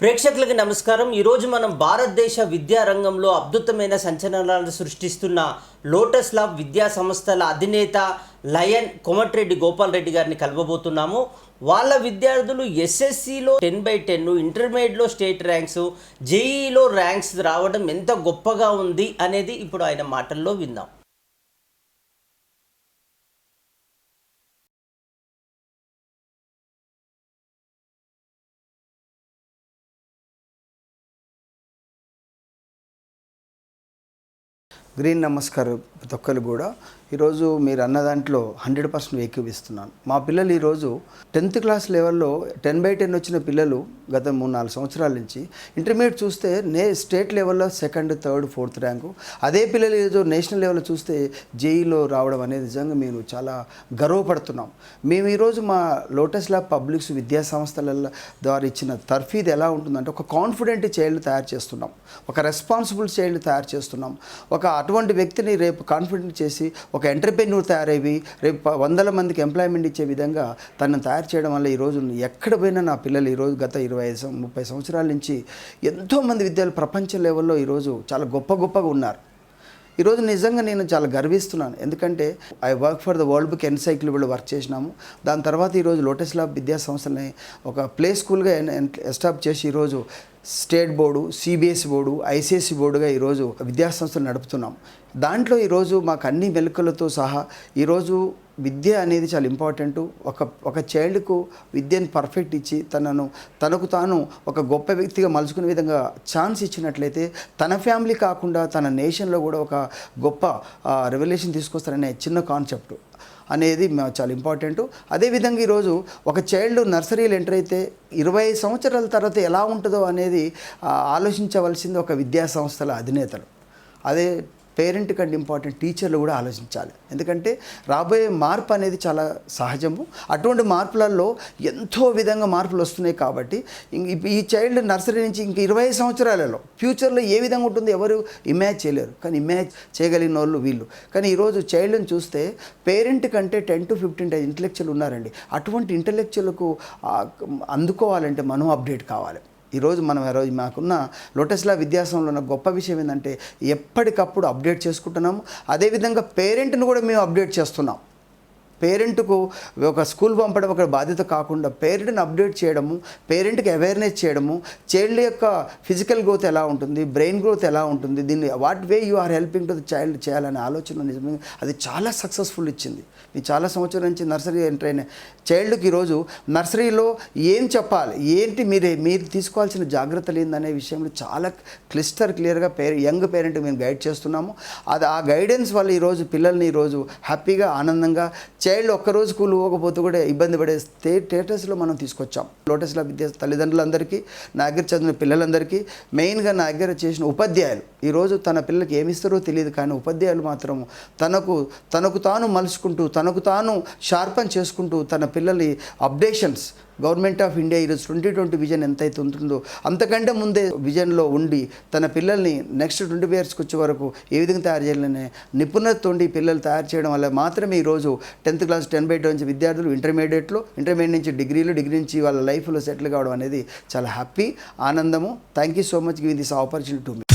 ప్రేక్షకులకి నమస్కారం. ఈరోజు మనం భారతదేశ విద్యా రంగంలో అద్భుతమైన సంచలనాలను సృష్టిస్తున్న లోటస్ లాబ్ విద్యా సంస్థల అధినేత లయన్ కోమటిరెడ్డి గోపాల్ రెడ్డి గారిని కలవబోతున్నాము. వాళ్ళ విద్యార్థులు ఎస్ఎస్సిలో టెన్ బై టెన్ ఇంటర్మీడియట్లో స్టేట్ ర్యాంక్స్ జేఈలో ర్యాంక్స్ రావడం ఎంత గొప్పగా ఉంది అనేది ఇప్పుడు ఆయన మాటల్లో విందాం. గ్రీన్ నమస్కారం ప్రతి ఒక్కరు కూడా ఈరోజు మీరు అన్న దాంట్లో హండ్రెడ్ పర్సెంట్ ఏకీవిస్తున్నాను మా పిల్లలు ఈరోజు టెన్త్ క్లాస్ లెవెల్లో టెన్ బై టెన్ వచ్చిన పిల్లలు గత మూడు నాలుగు సంవత్సరాల నుంచి ఇంటర్మీడియట్ చూస్తే నే స్టేట్ లెవెల్లో సెకండ్ థర్డ్ ఫోర్త్ ర్యాంకు. అదే పిల్లలు ఈరోజు నేషనల్ లెవెల్లో చూస్తే జేఈలో రావడం అనేది నిజంగా మేము చాలా గర్వపడుతున్నాం. మేము ఈరోజు మా లోటస్ ల్యాబ్ పబ్లిక్స్ విద్యా సంస్థల ద్వారా ఇచ్చిన తర్ఫీదు ఎలా ఉంటుందంటే ఒక కాన్ఫిడెంట్ చైల్డ్ తయారు చేస్తున్నాం. ఒక రెస్పాన్సిబుల్ చైల్డ్ తయారు చేస్తున్నాం. ఒక అటువంటి వ్యక్తిని రేపు కాన్ఫిడెంట్ చేసి ఒక ఎంటర్ప్రెన్యూర్ తయారయ్యి రేపు వందల మందికి ఎంప్లాయ్మెంట్ ఇచ్చే విధంగా తనను తయారు చేయడం వల్ల ఈరోజు ఎక్కడ పోయినా నా పిల్లలు ఈరోజు గత ఇరవై ఐదు ముప్పై సంవత్సరాల నుంచి ఎంతోమంది విద్యార్థులు ప్రపంచ లెవెల్లో ఈరోజు చాలా గొప్ప గొప్పగా ఉన్నారు. ఈరోజు నిజంగా నేను చాలా గర్విస్తున్నాను. ఎందుకంటే I work for the world book encyclopedia work చేసినాము. దాని తర్వాత ఈరోజు లోటస్ ల్యాబ్ విద్యా సంస్థలని ఒక ప్లే స్కూల్గా ఎస్టాబ్లిష్ చేసి ఈరోజు state board CBSE board ICSE బోర్డుగా ఈరోజు విద్యాసంస్థలు నడుపుతున్నాం. దాంట్లో ఈరోజు మాకు అన్ని మెలకులతో సహా ఈరోజు విద్య అనేది చాలా ఇంపార్టెంట్ ఒక ఒక చైల్డ్కు విద్యను పర్ఫెక్ట్ ఇచ్చి తనను తనకు తాను ఒక గొప్ప వ్యక్తిగా మలుచుకునే విధంగా ఛాన్స్ ఇచ్చినట్లయితే తన ఫ్యామిలీ కాకుండా తన నేషన్లో కూడా ఒక గొప్ప రెవల్యూషన్ తీసుకొస్తారనే చిన్న కాన్సెప్ట్ అనేది మా- చాలా ఇంపార్టెంట్. అదేవిధంగా ఈరోజు ఒక చైల్డ్ నర్సరీలు ఎంటర్ అయితే ఇరవై సంవత్సరాల తర్వాత ఎలా ఉంటుందో అనేది ఆలోచించవలసింది ఒక విద్యా సంస్థల అధినేతలు. అదే పేరెంట్ కంటే ఇంపార్టెంట్ టీచర్లు కూడా ఆలోచించాలి. ఎందుకంటే రాబోయే మార్పు అనేది చాలా సహజము. అటువంటి మార్పులలో ఎంతో విధంగా మార్పులు వస్తున్నాయి కాబట్టి ఈ చైల్డ్ నర్సరీ నుంచి ఇంక ఇరవై సంవత్సరాలలో ఫ్యూచర్లో ఏ విధంగా ఉంటుందో ఎవరు ఇమాజ్ చేయలేరు. కానీ ఇమాజ్ చేయగలిగిన వాళ్ళు. వీళ్ళు కానీ ఈరోజు చైల్డ్ని చూస్తే పేరెంట్ కంటే ten to fifteen times intellectual ఉన్నారండి. అటువంటి ఇంటలెక్చువల్కు అందుకోవాలంటే మనం అప్డేట్ కావాలి. ఈరోజు మనం ఈరోజు మాకున్న లోటస్లా విద్యాసంలో ఉన్న గొప్ప విషయం ఏంటంటే ఎప్పటికప్పుడు అప్డేట్ చేసుకుంటున్నాము. అదేవిధంగా పేరెంట్ని కూడా మేము అప్డేట్ చేస్తున్నాం. పేరెంట్కు ఒక స్కూల్ పంపడం ఒక బాధ్యత కాకుండా పేరెంట్ని అప్డేట్ చేయడము పేరెంట్కి అవేర్నెస్ చేయడము చైల్డ్ యొక్క ఫిజికల్ గ్రోత్ ఎలా ఉంటుంది బ్రెయిన్ గ్రోత్ ఎలా ఉంటుంది దీన్ని what way you are helping to the child చేయాలనే ఆలోచన నిజంగా అది చాలా సక్సెస్ఫుల్ ఇచ్చింది. మీ చాలా సంవత్సరాల నుంచి నర్సరీ ఎంటర్ అయిన చైల్డ్కి ఈరోజు నర్సరీలో ఏం చెప్పాలి ఏంటి మీరే మీరు తీసుకోవాల్సిన జాగ్రత్తలు ఏందనే విషయంలో చాలా క్లిస్టర్ క్లియర్గా పేరె యంగ్ పేరెంట్ మేము గైడ్ చేస్తున్నాము. అది ఆ గైడెన్స్ వల్ల ఈరోజు పిల్లల్ని ఈరోజు హ్యాపీగా ఆనందంగా చైల్డ్ ఒక్కరోజు స్కూల్ పోకపోతే కూడా ఇబ్బంది పడే స్టే స్టేటస్లో మనం తీసుకొచ్చాం. లోటస్ల విద్యా తల్లిదండ్రులందరికీ నా దగ్గర చదివిన పిల్లలందరికీ మెయిన్గా నా దగ్గర చేసిన ఉపాధ్యాయులు. ఈరోజు తన పిల్లలకి ఏమి ఇస్తారో తెలియదు కానీ ఉపాధ్యాయులు మాత్రం తనకు తనకు తాను మలుచుకుంటూ తనకు తాను షార్పన్ చేసుకుంటూ తన పిల్లలి అప్డేషన్స్ గవర్నమెంట్ ఆఫ్ ఇండియా ఈరోజు ట్వంటీ ట్వంటీ విజన్ ఎంతైతే ఉంటుందో అంతకంటే ముందే విజన్లో ఉండి తన పిల్లల్ని నెక్స్ట్ ట్వంటీ ఇయర్స్కి వచ్చే వరకు ఏ విధంగా తయారు చేయాలనే నిపుణతతో పిల్లలు తయారు చేయడం వల్ల మాత్రమే ఈరోజు టెన్త్ క్లాస్ టెన్ బై నుంచి విద్యార్థులు ఇంటర్మీడియట్లో ఇంటర్మీడియట్ నుంచి డిగ్రీలు డిగ్రీ నుంచి వాళ్ళ లైఫ్లో సెటిల్ కావడం అనేది చాలా హ్యాపీ ఆనందము. Thank you so much giving this opportunity to me